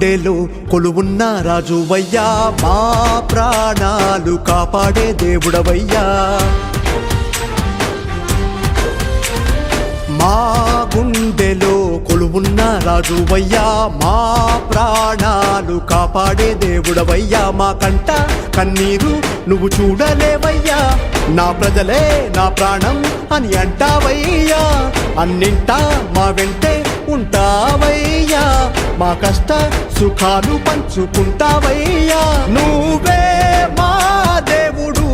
గుండెలో కొలువున్న రాజువయ్యా మా ప్రాణాలు కాపాడే దేవుడవయ్యా. మా గుండెలో కొలువున్న రాజువయ్యా మా ప్రాణాలు కాపాడే దేవుడవయ్యా. మా కంట కన్నీరు నువ్వు చూడలేవయ్యా. నా ప్రజలే నా ప్రాణం అని అంటావయ్యా. అన్నింటా మా వెంటే ఉంటావయ్యా. మా కష్ట సుఖాలు పంచుకుంటావయ్యా. నువ్వే మా దేవుడు.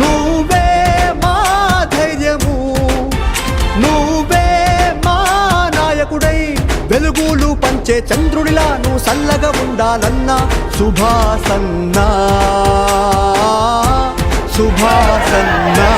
నువ్వే మా ధైర్యము. నువ్వే మా నాయకుడై వెలుగులు పంచే చంద్రుడిలా నువ్వు సల్లగా ఉండాలన్నా శుభాసన్నా శుభాసన్నా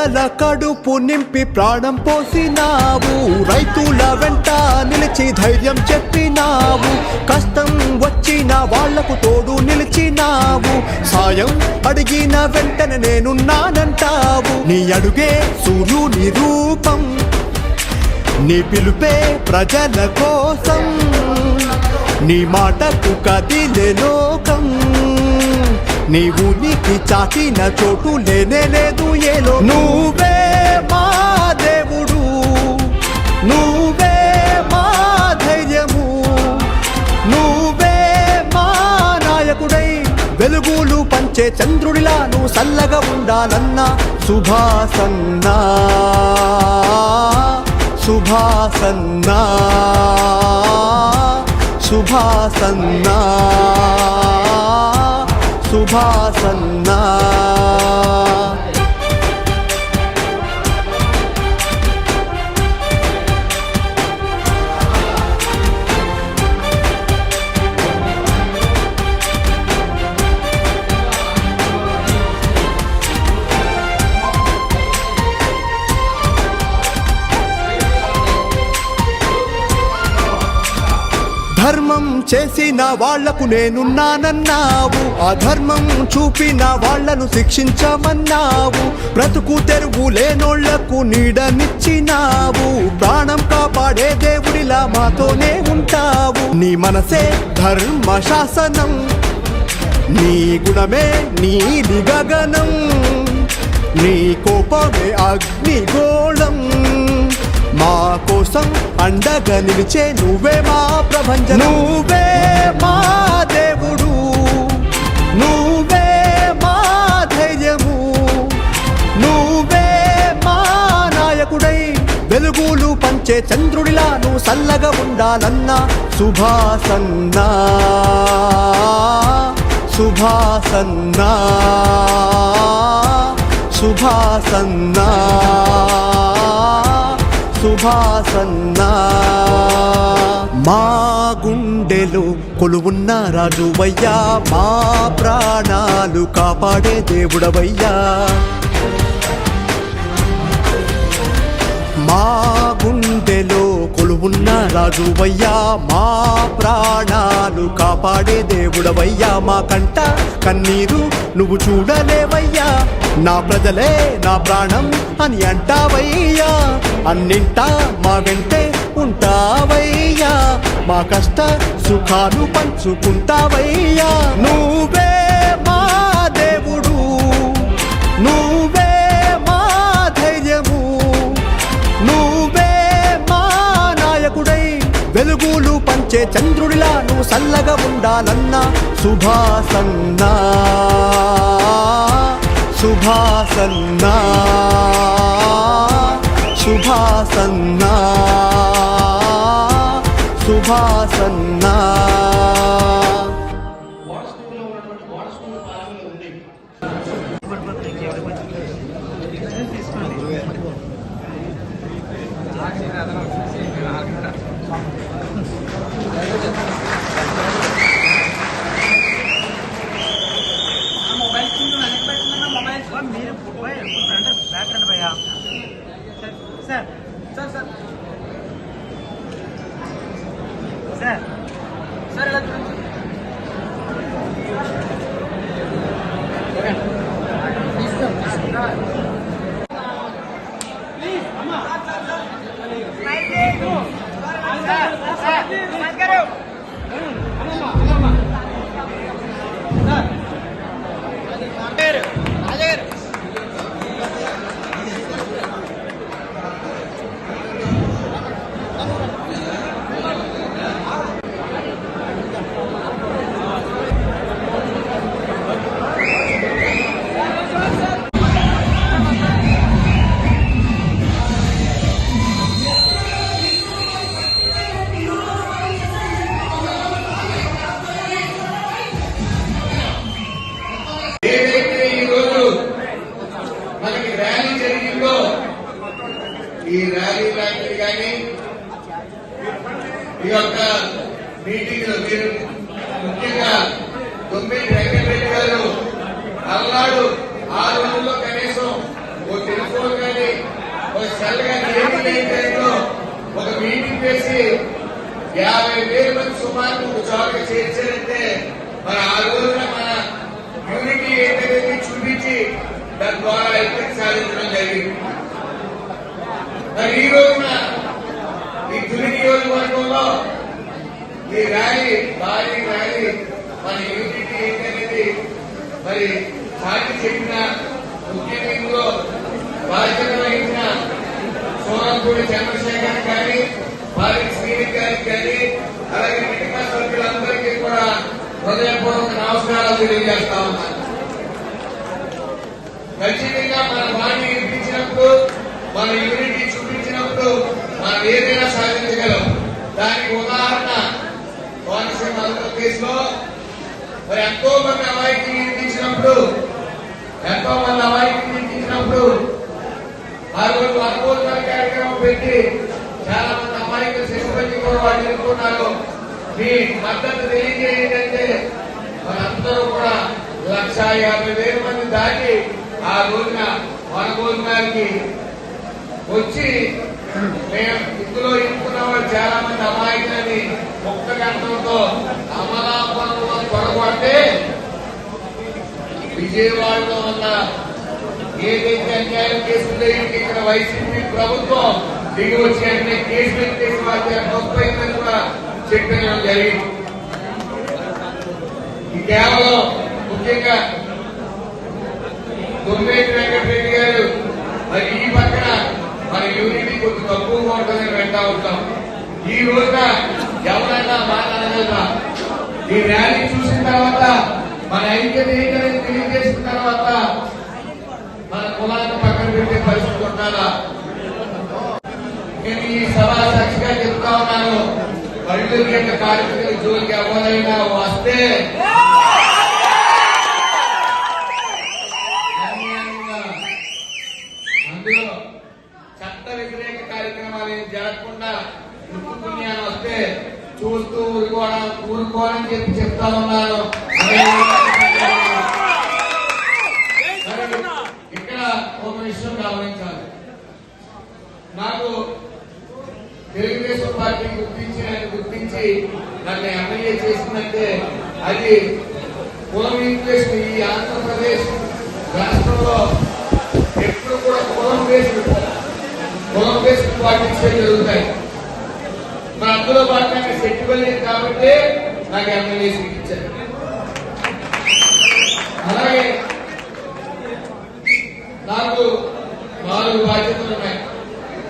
పేదల కడుపు నింపి ప్రాణం పోసినావు. రైతుల వెంట నిలిచి ధైర్యం చెప్పినావు. కష్టం వచ్చిన వాళ్ళకు తోడు నిలిచినావు. సాయం అడిగిన వెంటనే నేనున్నానంటావు. నీ అడుగే సూర్యుని రూపం. నీ పిలుపే ప్రజల కోసం. నీ మాటకు కదిలే లోకం. నీ ఉనికి చాటిన చోటు లేనే లేదు ఏలో. నువ్వే మా దేవుడు నువ్వే మా ధైర్యము నువ్వే మా నాయకుడై. వెలుగులు పంచే చంద్రుడిలా నువ్వు సల్లగా ఉండాలన్నా శుభాసన్నా శుభాసన్నా శుభాసన్నా శుభాసన్నా వాళ్ళకు నేనున్నానన్నావు. అధర్మం చూపిన వాళ్ళను శిక్షించమన్నావు. బ్రతుకు తెరువు లేనోళ్ళకు నీడనిచ్చినావు. ప్రాణం కాపాడే దేవుడిలా మాతోనే ఉంటావు. నీ మనసే ధర్మ శాసనం. నీ గుణమే నీది గగనం నీ కోపమే అగ్నిగోళం. మా కోసం అండగా నిలిచే నువ్వే మా ప్రభంజనం. నువ్వే మా దేవుడు. నువ్వే మా ధైర్యము. నువ్వే మా నాయకుడై వెలుగులు పంచే చంద్రుడిలా నువ్వు సల్లగా ఉండాలన్నా. సుభాసన్న. సుభాసన్న. సుభాసన్నా. శుభాసన్నా మా గుండెలు కొలువున్న రాజువయ్యా మా ప్రాణాలు కాపాడే దేవుడవయ్యా. మా గుండెలో కొలువున్న రాజువయ్యా మా ప్రాణాలు కాపాడే దేవుడవయ్యా. మా కంట కన్నీరు నువ్వు చూడలేవయ్యా. నా ప్రజలే నా ప్రాణం అని అంటావయ్యా. అన్నింటా మా వెంటే ఉంటావయ్యా. మా కష్ట సుఖాలు పంచుకుంటావయ్యా. నువ్వే మా దేవుడు. నువ్వే మా ధైర్యము. నువ్వే మా నాయకుడై వెలుగులు పంచే చంద్రుడిలా నువ్వు సల్లగా ఉండాలన్నా. శుభాసన్నా శుభాసన్నా శుభాసన్నా శుభాసన్నా ద్వారా ఐక్యత సాధించడం జరిగింది మరి ఈ రోజున ఈ తొలి నియోజకవర్గంలో ఈ ర్యాలీ భారీ ర్యాలీ మన యూనిటీ ఏంటనేది మరి సాటి చెప్పిన ముఖ్యంగా ఇందులో బాధ్యత వహించిన సోనంపూడి చంద్రశేఖర్ గారి వారి శ్రీనిక్ గారికి కానీ అలాగే మిగతా సభ్యులందరికీ కూడా హృదయపూర్వక నమస్కారాలు తెలియజేస్తా ఉన్నాను. ఖచ్చితంగా మన వాణి ఇప్పించినప్పుడు మన యూనిటీ చూపించినప్పుడు మనం ఏదైనా సాధించగలం. దానికి ఉదాహరణ కోనసీమ ఆంధ్రప్రదేశ్లో మరి ఎంతో మంది అమాయకులు ఇప్పించినప్పుడు ఎంతో మంది అమాయకులు ఇప్పించినప్పుడు ఆ రోజు అనుభూతుల కార్యక్రమం పెట్టి చాలా మంది అమాయకులు శిశుపతి కూడా వాళ్ళు ఎదుర్కొన్నారు. మీ మద్దతు తెలియజేయండి అంటే మనందరూ కూడా లక్ష యాభై వేల మంది దాటి ఆ రోజున వనగోలు గారికి వచ్చి మేము ఇందులో ఎన్నుకున్న వాళ్ళు చాలా మంది అమాయకులని ఒక్క గంటలతో అమలాపురంలో పొరపడితే విజయవాడలో ఉన్న ఏదైతే అన్యాయం కేసులు ఇక్కడ వైసీపీ ప్రభుత్వం దిగి వచ్చి అన్ని కేసులు ఎత్తేసి వాళ్ళ తప్పైందని కూడా చెప్పడం జరిగింది. కేవలం ముఖ్యంగా తొమ్మిది వెంకటరెడ్డి గారు మరి ఈ పక్కన మన యూనిటీ కొంచెం తక్కువగా ఉంటుందని వెంటా ఉంటాం. ఈ రోజున ఎవరైనా మాట్లాడగలరా? ఈ ర్యాలీ చూసిన తర్వాత మన ఐక్యత ఏంటనేది తెలియజేసిన తర్వాత మన కులాన్ని పక్కన పెట్టే పరిస్థితి ఉండాలా? నేను ఈ సభా సాక్షిగా చెప్తా ఉన్నాను. కళ్ళు యొక్క కార్మికుల జోలికి ఎవరైనా వస్తే అన్యాయంగా అందులో చట్ట వ్యతిరేక కార్యక్రమాలు ఏం జరగకుండా ముక్కు పుణ్యాన్ని వస్తే చూస్తూ ఊరుకోవడం ఊరుకోవాలని చెప్పి చెప్తా ఉన్నాను మరి ఇక్కడ ఒక విషయం గమనించాలి నాకు తెలుగుదేశం పార్టీ గుర్తించి ఆయన గుర్తించి నన్ను ఎమ్మెల్యే చేసిందంటే అది కులం ఈక్వేషన్ ఈ ఆంధ్రప్రదేశ్ రాష్ట్రంలో ఎప్పుడు కూడా కులం బేస్డ్ కులం పాటించడం జరుగుతాయి. మరి అందులో భాగంగా సెట్టిబడి కాబట్టి నాకు ఎమ్మెల్యే సీట్ ఇచ్చారు. అలాగే నాకు నాలుగు బాధ్యతలు ఉన్నాయి.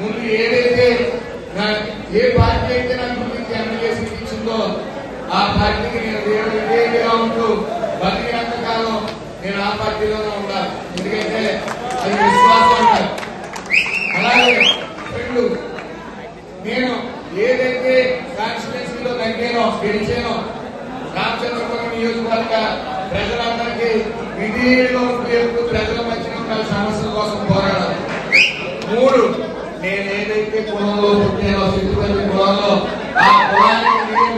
ముందు ఏదైతే నా- ఏ పార్టీ అయితే నాకు గురించి ఎమ్మెల్యే సీట్ ఇచ్చిందో ఆ పార్టీకి నేను దేవుడు ఉంటూ బతికినంత కాలం నేను ఆ పార్టీలోనే ఉండాలి. ఎందుకంటే అది విశ్వాసం అలాగే నేను ఏదైతే కాన్స్టిట్యున్సీలో తగ్గానో గెలిచానో రామచంద్రపురం నియోజకవర్గ ప్రజలందరికీ ఉంటూ ఎప్పుడు ప్రజల మధ్యన ఉన్న సమస్యల కోసం పోరాడాలి. మూడు నేను ఏదైతే కులంలో పుట్టానో సిద్ధుపల్లి కులంలో ఆ కులానికి నేను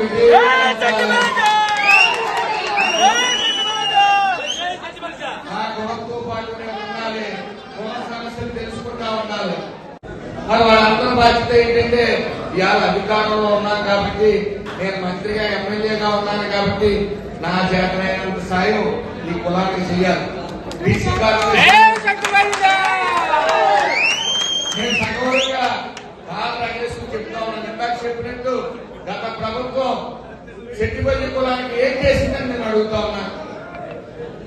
మరి వాళ్ళందరూ బాధ్యత ఏంటంటే ఇవాళ అధికారంలో ఉన్నాను కాబట్టి నేను మంత్రిగా ఎమ్మెల్యేగా ఉన్నాను కాబట్టి నా చేతనైనంత సాయం ఈ కులానికి చెయ్యాలి నేను సగౌరవంగా బాల రాజేష్ చెప్తా ఉన్నాను ఇందాక చెప్పినట్టు గత ప్రభుత్వం చెట్టుబల్లి కులానికి ఏం చేసిందని నేను అడుగుతా ఉన్నాను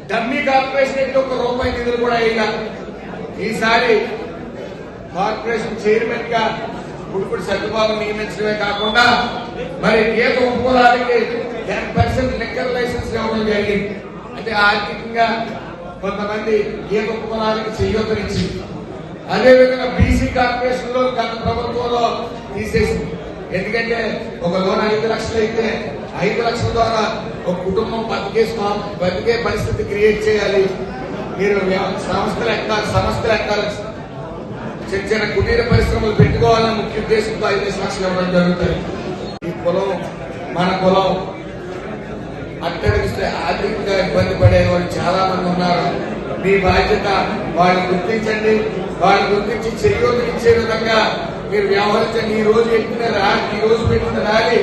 డమ్మీ కార్పొరేషన్ ఒక రూపాయి నిధులు కూడా వేయాలి. ఈసారి కార్పొరేషన్ చైర్మన్గా గుడిపూడి సత్యబాబు నియమించడమే కాకుండా మరి గీత ఉపకులాలకి టెన్ పర్సెంట్ లిక్కర్ లైసెన్స్ ఇవ్వడం జరిగింది. అంటే ఆర్థికంగా కొంతమంది గీత ఉపకులాలకి చెయ్యొద్దనిచ్చింది. అదేవిధంగా బీసీ కార్పొరేషన్లో గత ప్రభుత్వంలో తీసేసింది. ఎందుకంటే ఒక లోన్ ఐదు లక్షలు అయితే ఐదు లక్షల ద్వారా ఒక కుటుంబం బతికే బతికే పరిస్థితి క్రియేట్ చేయాలి. మీరు సంస్థలు ఎక్కాలి సంస్థలు ఎక్కాలి చిన్న చిన్న కుటీర పరిశ్రమలు పెట్టుకోవాలన్న ముఖ్య ఉద్దేశంతో ఐదు లక్షలు ఇవ్వడం జరుగుతుంది. ఈ కులం మన కులం అట్టడిస్తే ఆర్థికంగా ఇబ్బంది పడే వాళ్ళు చాలా మంది ఉన్నారు. మీ బాధ్యత వాళ్ళు గుర్తించండి. వాళ్ళు గుర్తించి చెయ్యోలు ఇచ్చే విధంగా మీరు వ్యవహరించండి. ఈ రోజు పెట్టిన రాలి ఈ రోజు పెట్టిన ర్యాలీ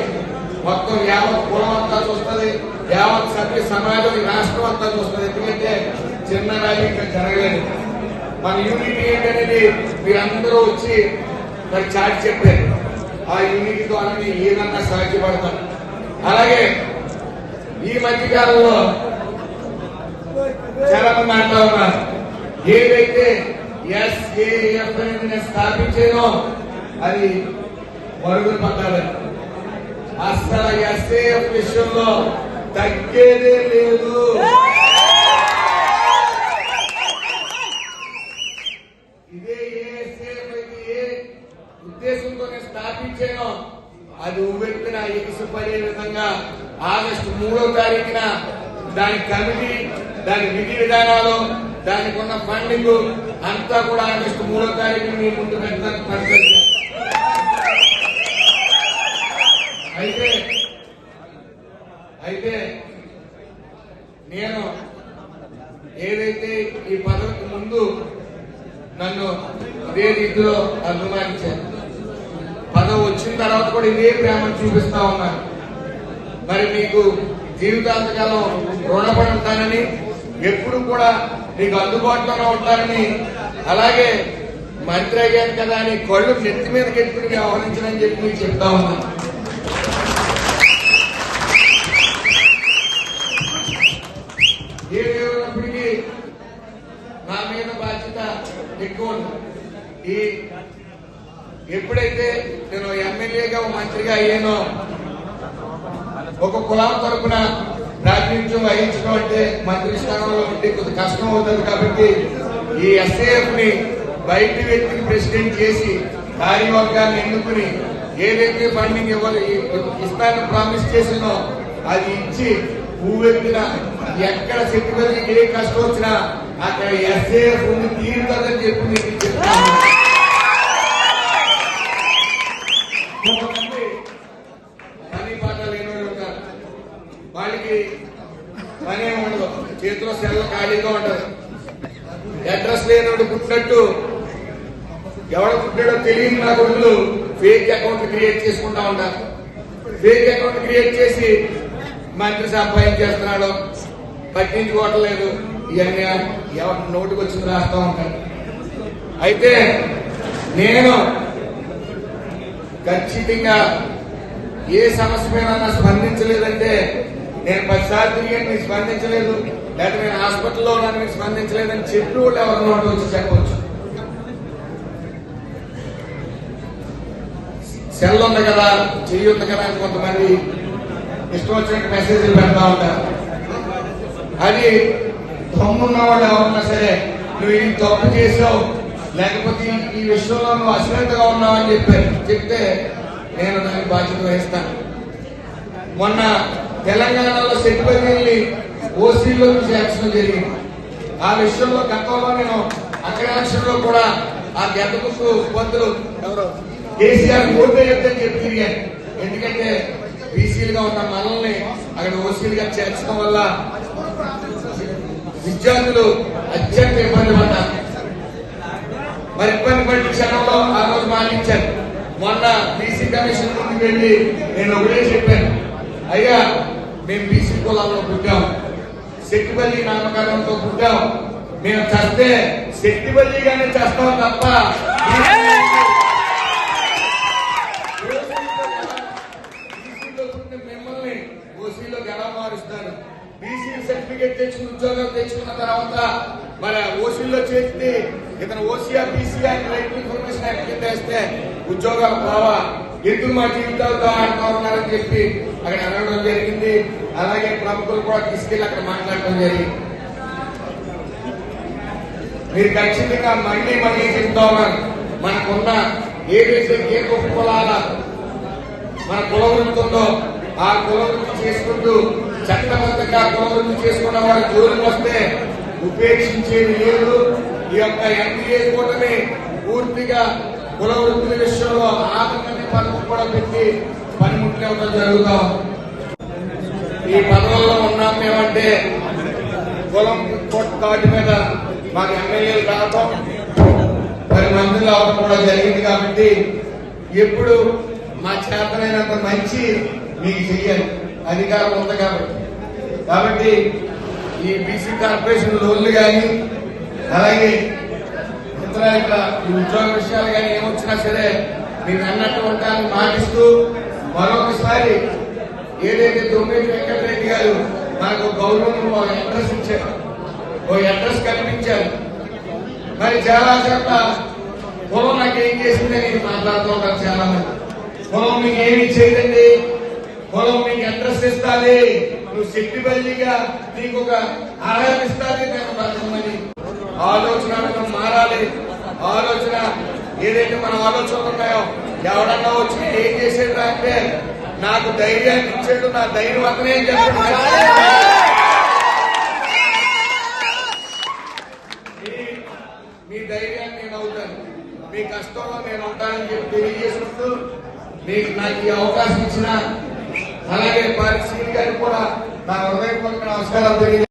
మొత్తం యావత్ కులం అంతా చూస్తుంది. యావత్ సభ్య సమాజం రాష్ట్రం అంతా చూస్తుంది. ఎందుకంటే చిన్న ర్యాలీ ఇంకా జరగలేదు. మన యూనిటీ ఏంటనేది మీరందరూ వచ్చి మరి చాటి చెప్పారు. ఆ యూనిట్ ద్వారా ఏదన్నా సాధ్యపడతాం అలాగే ఈ మధ్య కాలంలో చాలా మంది అంటా ఉన్నారు. ఏదైతే ఎస్ఏఎఫ్ అనేది నేను స్థాపించానో అది మరుగులు పట్టాలి అసలు ఎస్ఏఎఫ్ విషయంలో తగ్గేదే లేదు ఇదే ఏఎస్ఏఎఫ్ అయితే ఏ ఉద్దేశంతో నేను స్థాపించానో అది ఉవ్వెత్తున ఎగిసిపడే విధంగా ఆగస్టు మూడో తారీఖున దాని కమిటీ దాని విధి విధానాలు దానికి ఉన్న ఫండింగ్ అంతా కూడా ఆగస్టు మూడో తారీఖున మీ ముందు పెట్టడానికి అయితే అయితే నేను ఏదైతే ఈ పదవికి ముందు నన్ను ఇదే రీతిలో అభిమానించాను. తర్వాత కూడా ఇదే ప్రేమను చూపిస్తా ఉన్నారు. మరి మీకు జీవితాంతకాలం రుణపడి ఉంటానని ఎప్పుడు కూడా నీకు అందుబాటులోనే ఉంటానని అలాగే మంత్రి అయ్యాను కదా అని కళ్ళు నెత్తి మీద కెట్టుకుని వ్యవహరించనని చెప్పి మీకు చెప్తా ఉన్నాను ఏదేమైనప్పటికీ నా మీద బాధ్యత ఎక్కువ ఉంది. ఈ ఎప్పుడైతే నేను ఎమ్మెల్యేగా మంత్రిగా అయ్యానో ఒక కులాం తరపున ప్రాతినిధ్యం వహించడం అంటే మంత్రి స్థానంలో ఉంటే కొంత కష్టం అవుతుంది కాబట్టి ఈ ఎస్ఏఎఫ్ని బయట వ్యక్తిని ప్రెసిడెంట్ చేసి కార్యవర్గాన్ని ఎన్నుకుని ఏదైతే ఫండింగ్ ఇవ్వాలి ఇస్తానని ప్రామిస్ చేసినో అది ఇచ్చి పువ్వెత్తిన ఎక్కడ సెక్యూరిటీ ఏ కష్టం వచ్చినా అక్కడ ఎస్ఏఎఫ్ ఉంది తీరుతుందని చెప్పి అడ్రస్ పుట్టినట్టు. ఎవడు పుట్టాడో తెలియని నా కొడుకులు ఫేక్ అకౌంట్ క్రియేట్ చేసుకుంటా ఉంటారు. ఫేక్ అకౌంట్ క్రియేట్ చేసి మంత్రి సంపాదించేస్తున్నాడు పట్టించుకోవటం లేదు. ఇవన్నీ ఎవరి నోటికి వచ్చింది రాస్తా ఉంటాడు అయితే నేను ఖచ్చితంగా ఏ సమస్య మీద స్పందించలేదంటే నేను పదిసార్లు తిరిగాను స్పందించలేదు. లేదా నేను హాస్పిటల్లో ఉన్నాను మీరు స్పందించలేదని చెప్పి కూడా ఎవరి నోటి వచ్చి చెప్పవచ్చు సెల్ ఉంది కదా చెయ్యి ఉంది కదా అని కొంతమంది ఇష్టం వచ్చినట్టు మెసేజ్లు పెడతా ఉంటారు. అది తమ్మున్న వాళ్ళు ఎవరన్నా సరే నువ్వు ఈ తప్పు చేసావు? లేకపోతే ఈ- విషయంలో నువ్వు అశ్రద్ధగా ఉన్నావు అని చెప్పారు చెప్తే నేను దానికి బాధ్యత వహిస్తాను. మొన్న తెలంగాణలో సెట్టిపల్లి ఓసీలో చేర్చడం జరిగింది. ఆ విషయంలో గతంలో నేను అక్కడ ఎలక్షన్లో కూడా ఆ గెద్దకు పొద్దులు ఎవరు? కేసీఆర్ ఓటు వేయొద్దని చెప్పి తిరిగాను ఎందుకంటే బీసీలుగా ఉన్న మనల్ని అక్కడ ఓసీలుగా చేర్చడం వల్ల విద్యార్థులు అత్యంత ఇబ్బంది పడ్డారు. మరి ఇబ్బంది పడిన క్షణంలో ఆ రోజు మానించారు మొన్న బీసీ కమిషన్ ముందుకు వెళ్ళి నేను ఒకటే చెప్పాను. అయ్యా మేము బీసీ కులాల్లో పుట్టాం శక్తిపల్లి నామకరణంతో పుట్టాం. మేము చస్తే శక్తిపల్లిగానే చేస్తాం తప్ప మిమ్మల్ని ఓసీలోకి ఎలా మారుస్తారు. బీసీ సర్టిఫికేట్ తెచ్చుకుని ఉద్యోగం తెచ్చుకున్న తర్వాత మరి ఓసీలో చేస్తే ఇతను ఓసీఆర్ బీసీఆర్ అని రైట్ ఇన్ఫర్మేషన్ యాక్ట్ కింద వేస్తే ఉద్యోగాలు పోవా ఎందుకు మా జీవితాలతో ఆడుతున్నారు అని చెప్పి అక్కడ అనడం జరిగింది. అలాగే ప్రముఖులు కూడా తీసుకెళ్ళి అక్కడ మాట్లాడడం జరిగింది. మీరు ఖచ్చితంగా మళ్ళీ మళ్ళీ చెప్తామని ఉన్నారు. మనకున్న ఏదైతే ఏ గొప్ప కులాల మన కులవృత్తుందో ఆ కులవృత్తి చేసుకుంటూ చట్టబద్ధంగా కులవృత్తి చేసుకున్న వారి జోలికి వస్తే ఉపేక్షించేది లేదు. ఈ యొక్క ఎన్డీఏ కూటమి పూర్తిగా కులవృత్తుల విషయంలో ఆదరణ పథకం కూడా పెట్టి ఇవ్వడం జరుగుతా. ఈ పదవుల్లో ఉన్నాం మేమంటే కులం కోట్ కార్డు మీద మాకు ఎమ్మెల్యేలు రావటం పది మందిలో అవడం కూడా జరిగింది కాబట్టి ఎప్పుడు మా చేతనైనంత మంచి మీకు చెయ్యాలి అధికారం ఉంది కాబట్టి. కాబట్టి ఈ బీసీ కార్పొరేషన్ లోన్లు కానీ అలాగే ఇతర యొక్క ఉద్యోగ విషయాలు కానీ ఏమొచ్చినా సరే మీరు అన్నట్టు ఉంటాను మాటిస్తూ మరొకసారి ఏదైతే తొమ్మిది వెంకటరెడ్డి గారు నాకు గౌరవం అడ్రస్ ఇచ్చారు. ఓ అడ్రస్ కల్పించారు. మరి చాలా చోట్ల పొలం నాకు ఏం చేసిందని మాట్లాడుతూ ఉంటారు చాలా మంది పొలం మీకు ఏమి చేయదండి. పొలం మీకు అడ్రస్ ఇస్తాది. నువ్వు శక్తి బదిలీగా నీకు ఒక ఆహారం ఇస్తాది నేను బతకమని. ఆలోచన మారాలి. ఆలోచన ఏదైతే మన ఆలోచనలు ఉన్నాయో ఎవడన్నా వచ్చి ఏం చేసేది అంటే నాకు ధైర్యాన్ని ఇచ్చాడు నా ధైర్యం అతనే చెప్పాడు. మీ- ధైర్యాన్ని నేను అవుతాను. మీ కష్టంలో నేను ఉంటానని చెప్పి తెలియజేసుకుంటూ మీకు నాకు ఈ అవకాశం ఇచ్చిన అలాగే పరిస్థితి గారికి కూడా నా హృదయపూర్వక నమస్కారం తెలియజేస్తున్నాను.